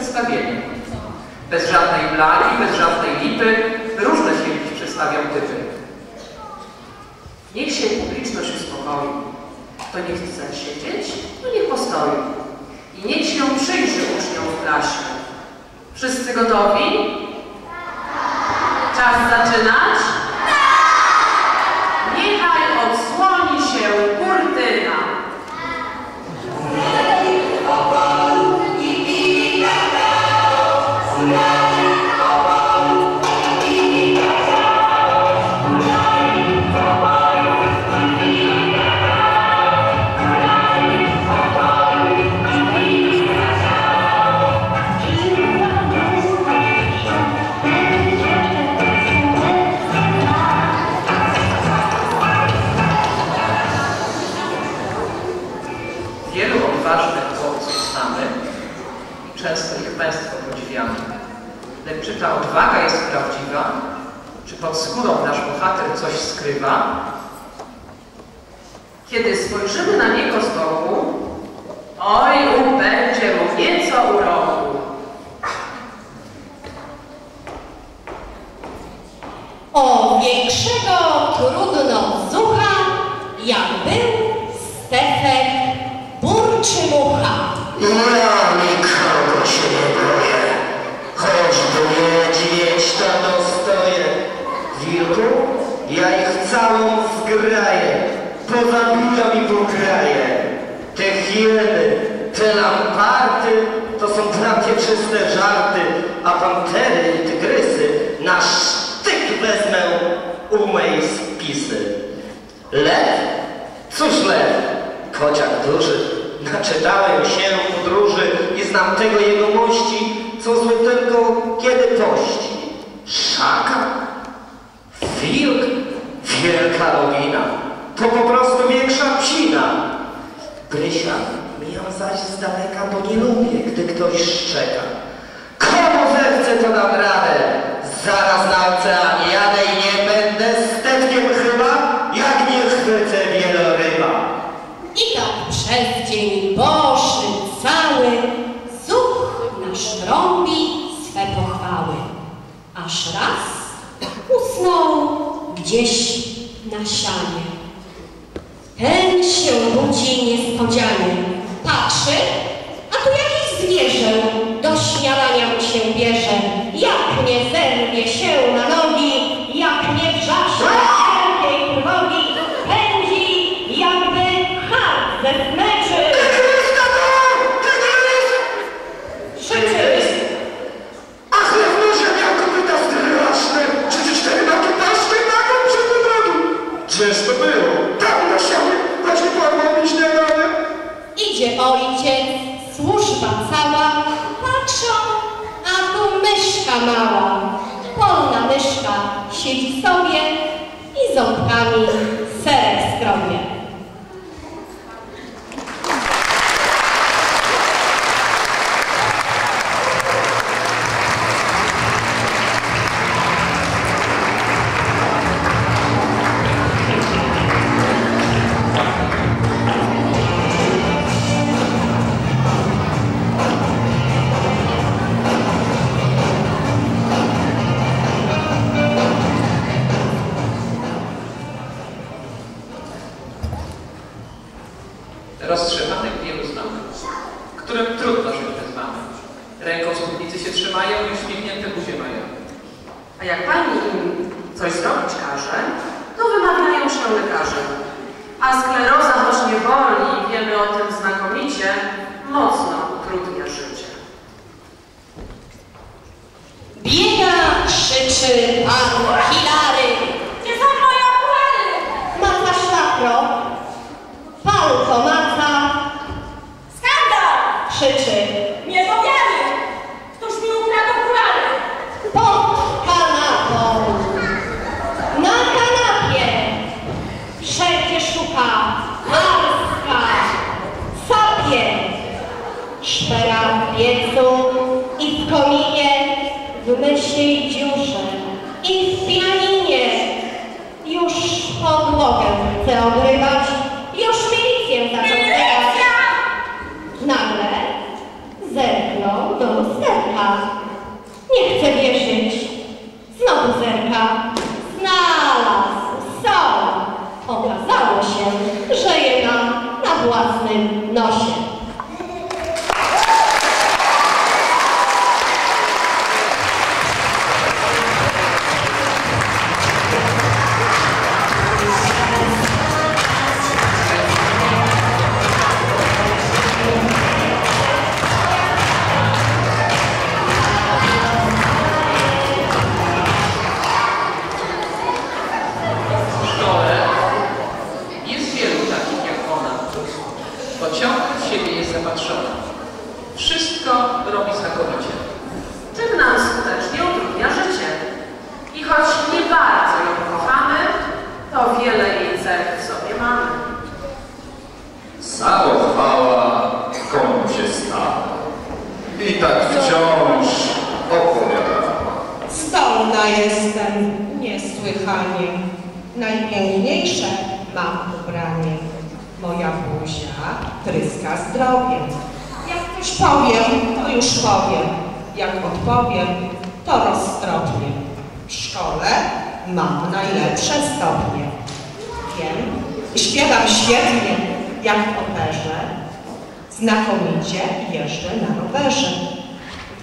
przedstawienie. Bez żadnej blagi, bez żadnej lipy, różne się dziś przedstawią typy. Niech się publiczność uspokoi. Kto nie chce siedzieć, to niech postoi. I niech się przyjrzy uczniom w klasie. Wszyscy gotowi? Czas zaczynać? Oj, będzie mu nieco uroku. O większego trudno zucha, jak był Stefek Burczymucha. Ja nikogo się nie boję, choćby niedźwiedź tam dostoję. Wilku, ja ich całą zgraję, pozabijam i pokraję. Te hieny, te lamparty, to są prawie czyste żarty, a pantery i tygrysy na sztyk wezmę u mej spisy. Lew? Cóż lew? Kociak duży. Naczytałem się podróży i znam tego jegomości, co zły tylko kiedy pości. Szaka? Wilk? Wielka rogina. To po prostu. Prysia, mijam zaś z daleka, bo nie lubię, gdy ktoś szczeka. Komu zechce, to dam radę. Zaraz na oceanie jadę i nie będę stetkiem chyba, jak nie chwycę wieloryba. I tak przez dzień Boży cały zuch nasz trąbi swe pochwały. Aż raz usnął gdzieś na sianie. Ten się budzi niespodzianie. Patrzy, a tu jakieś zwierzę do śniadania mu się bierze. Jak nie zerwie się na Roztrzepanych wielu znamy, którym trudno żyć bez mamy. Ręką spódnicy się trzymają i uśmiechnięte buzie mają. A jak pani im coś zrobić każe, to wymagają się lekarze. A skleroza, choć nie boli, wiemy o tym znakomicie, mocno utrudnia życie. Biega, krzyczy pan Hilary. W mysiej dziurze i w pianinie. Już podłogę chce ogrywać, ciągle w siebie jest zapatrzona. Wszystko robi znakomicie. Czym nam skutecznie utrudnia życie. I choć nie bardzo ją kochamy, to wiele jej cech w sobie mamy. Zakochała, komu się stało. I tak wciąż opowiadała. Zdolna jestem niesłychanie. Najpiękniejsze buzia tryska zdrowiem. Jak coś powiem, to już powiem. Jak odpowiem, to roztropnie. W szkole mam najlepsze stopnie. Wiem, śpiewam świetnie, jak w operze. Znakomicie jeżdżę na rowerze.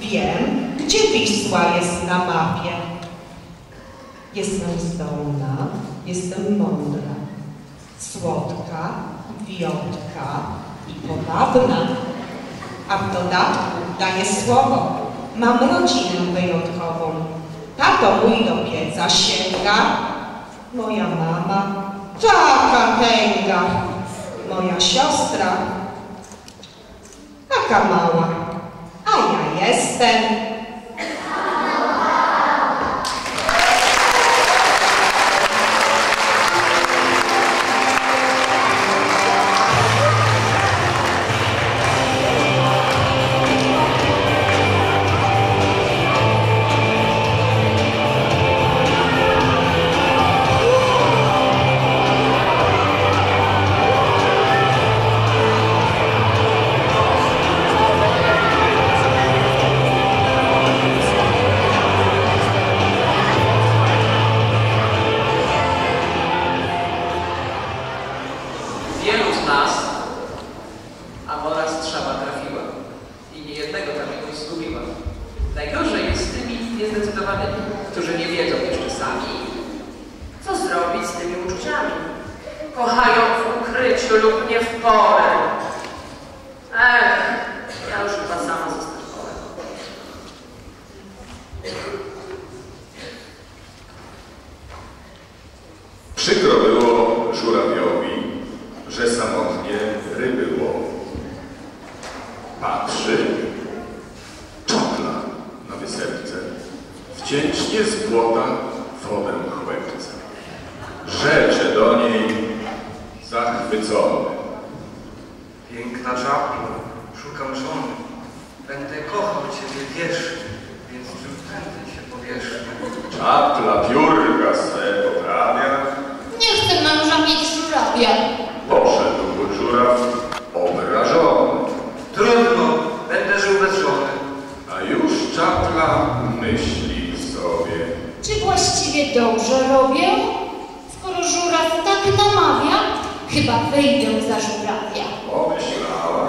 Wiem, gdzie Wisła jest na mapie. Jestem zdolna, jestem mądra, słodka, wiotka i powabna. A w dodatku daję słowo, mam rodzinę wyjątkową. Tato mój do pieca sięga, moja mama taka tęga, moja siostra taka mała, a ja jestem zachwycony. Piękna czapla, szukam żony. Będę kochał Ciebie wiecznie, więc czym prędzej się powierzchnia. Czapla piórka swe poprawia, Nie chcę męża mieć żurawia. poszedł żuraw obrażony. Trudno, będę żył bez żony. A już czapla myśli sobie. Czy właściwie dobrze robię? Skoro żuraw tak namawia, chyba wyjdę za żurawia. Pomyślała,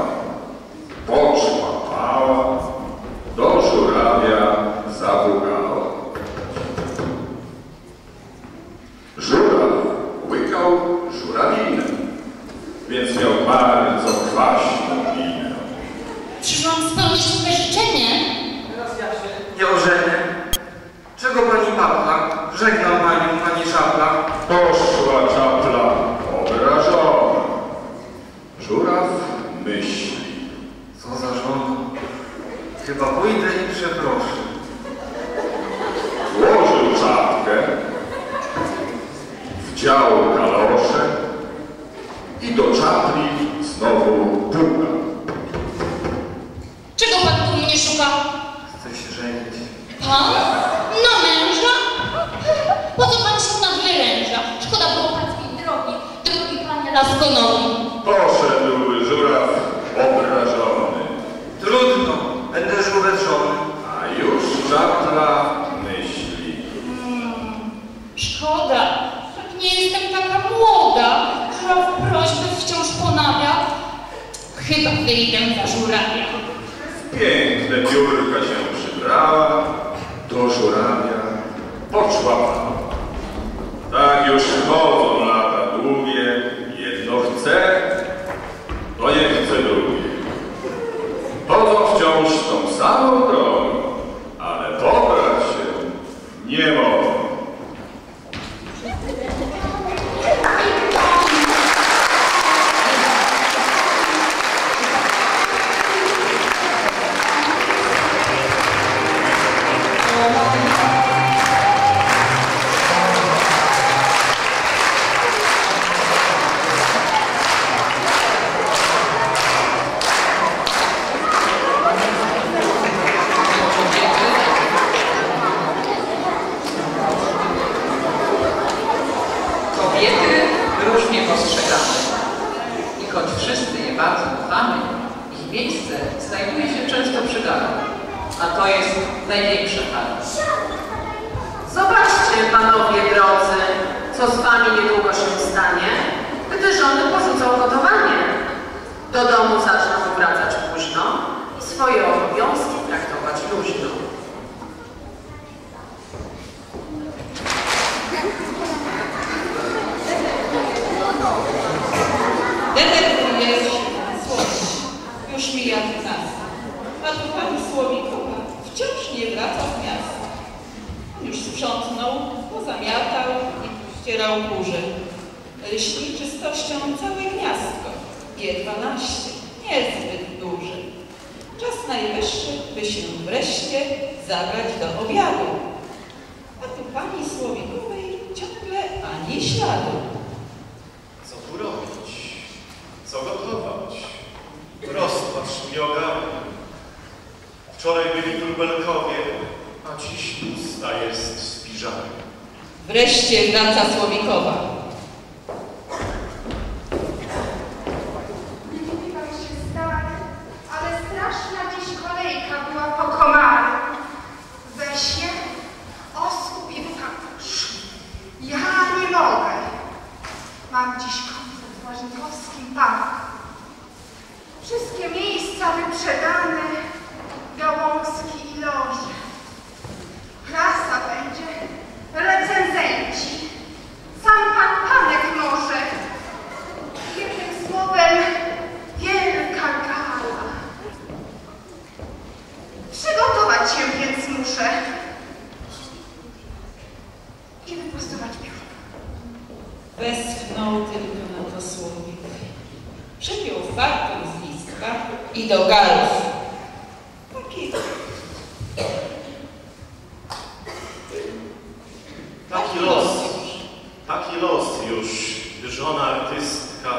poczłapała, do żurawia zapukała. Żuraw łykał żurawinę, więc miał bardzo kwaśną minę. Przyszłam spełnić swe życzenie. Teraz ja się nie ożenię. Czego Pani papla? Żegnam Panią, Pani Szapla. Poszła czapla obrażona. Żuraw myśli. Co za żona. Chyba pójdę i przeproszę. Włożył czapkę, wdział kalosze i do czapli znowu puka. Czego pan tu mnie szuka? Chcę się żenić. Pan? Na męża? Po co pan się nas wyręża? Szkoda było pańskiej drogi, drogi panie Laskonowi. Poszedł żuraw obrażony, Trudno, będę żył bez żony. a już czapla myśli. Szkoda, że nie jestem taka młoda. Żuraw prośby wciąż ponawia. Chyba wyjdę za żurawia. Piękne biurka się przybrała, do żurawia poszła mała. Tak już chodzą lata długie, jedno chce, to nie chce drugie. Chodzą wciąż tą samą różnie postrzegane. I choć wszyscy je bardzo kochamy, ich miejsce znajduje się często przy galach. A to jest największe kara. Zobaczcie, panowie drodzy, co z wami niedługo się stanie, gdy żony porzucą gotowanie. Do domu zaczną wracać późno i swoje obowiązki traktować luźno. Denerwujesz słońce. Już mija dwunasta. A tu pani Słowikowa wciąż nie wraca z miasta. Już sprzątnął, pozamiatał kurze. Lśni czystością całe gniazdko. G12, niezbyt duży. Czas najwyższy, by się wreszcie zabrać do obiadu. A tu pani Słowikowej ciągle ani śladu. Co tu robić? Co gotować? Rozpacz mnie ogarnia. Wczoraj byli grubelkowie, a dziś pusta jest spiżarnia. Wreszcie wraca Słowikowa. Już, żona artystka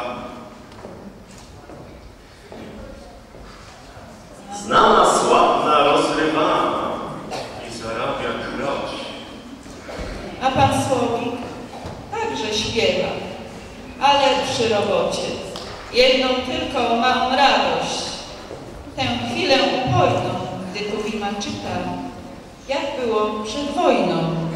znana, sławna, rozrywana i zarabia kroć. A pan Słowik także śpiewa, ale przy robocie. Jedną tylko mam radość. Tę chwilę upojną, gdy Tuwima czyta, jak było przed wojną.